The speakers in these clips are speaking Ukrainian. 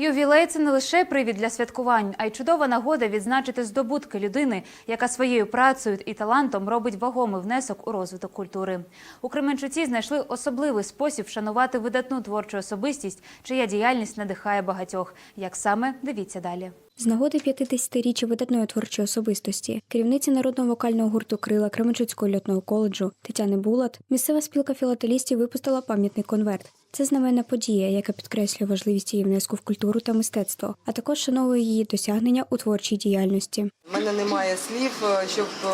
Ювілей це не лише привід для святкувань, а й чудова нагода відзначити здобутки людини, яка своєю працею і талантом робить вагомий внесок у розвиток культури. У Кременчуці знайшли особливий спосіб вшанувати видатну творчу особистість, чия діяльність надихає багатьох. Як саме дивіться далі. З нагоди 50-річчя видатної творчої особистості, керівниці народного вокального гурту Крила Кременчуцького льотного коледжу Тетяни Булат, місцева спілка філателістів випустила пам'ятний конверт. Це знаменна подія, яка підкреслює важливість її внеску в культуру та мистецтво, а також шановує її досягнення у творчій діяльності. У мене немає слів, е, щоб е,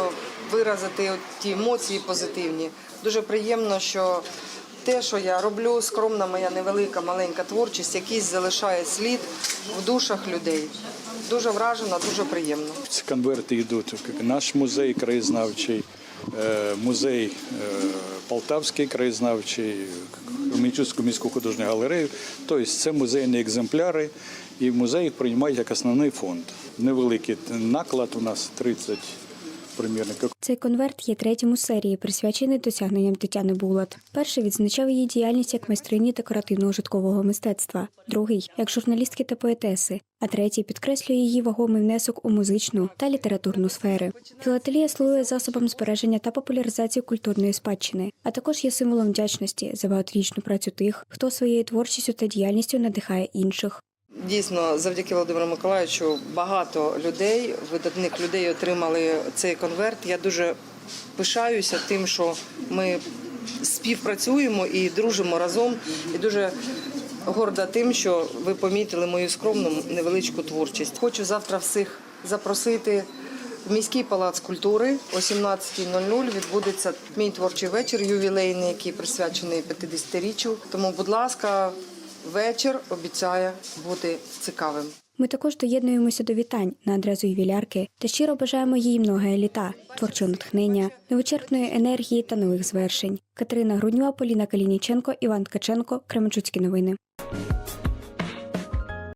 виразити ті емоції позитивні. Дуже приємно, що те, що я роблю, скромна моя невелика маленька творчість, якийсь залишає слід в душах людей. Дуже вражена, дуже приємно. Ці конверти йдуть наш музей краєзнавчий, е, музей е, Полтавський краєзнавчий, Кременчуцьку міську художню галерею. Тобто це музейні екземпляри, і музей їх приймає як основний фонд. Невеликий наклад у нас 30 примірників. Цей конверт є третім у серії, присвячений досягненням Тетяни Булат. Перший відзначав її діяльність як майстрині декоративного житкового мистецтва, другий як журналістки та поетеси, а третій підкреслює її вагомий внесок у музичну та літературну сфери. Філателія слугує засобом збереження та популяризації культурної спадщини, а також є символом вдячності за багаторічну працю тих, хто своєю творчістю та діяльністю надихає інших. Дійсно, завдяки Володимиру Миколаївичу багато людей, видатних людей отримали цей конверт. Я дуже пишаюся тим, що ми співпрацюємо і дружимо разом. І дуже горда тим, що ви помітили мою скромну невеличку творчість. Хочу завтра всіх запросити. В міський палац культури о 17.00 відбудеться мій творчий вечір ювілейний, який присвячений 50-річчю. Тому, будь ласка, вечір обіцяє бути цікавим. Ми також доєднуємося до вітань на адресу ювілярки та щиро бажаємо їй много літа, творчого натхнення, невичерпної енергії та нових звершень. Катерина Груднєва, Поліна Калініченко, Іван Ткаченко, Кременчуцькі новини.